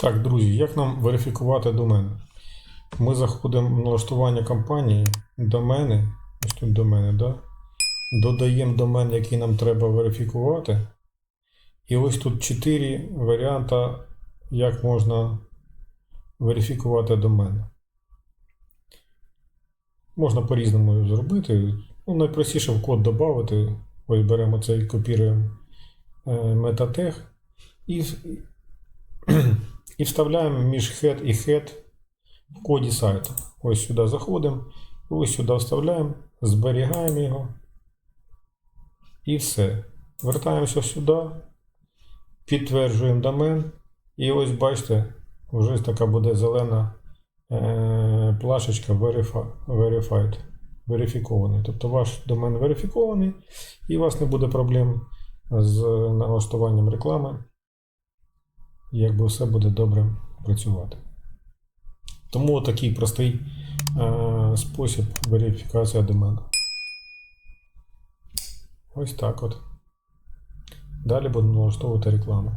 Так, друзі, як нам верифікувати домен? Ми заходимо в налаштування компанії, домени, ось тут домени, да? додаємо домен, який нам треба верифікувати. І ось тут 4 варіанти, як можна верифікувати домен. Можна по-різному зробити. Ну, найпростіше в код додати. Ось беремо цей, копіруємо е, і, і вставляємо між head і head в коді сайту. Ось сюди заходимо, ось сюди вставляємо, зберігаємо його. І все. Вертаємося сюди, підтверджуємо домен. І ось бачите, вже така буде зелена е, плашечка Verified. Верифікований. Тобто ваш домен верифікований, і у вас не буде проблем з налаштуванням реклами. Якби все буде добре працювати. Тому такий простий е, спосіб верифікації домену. Ось так от. Далі будемо налаштовувати рекламу.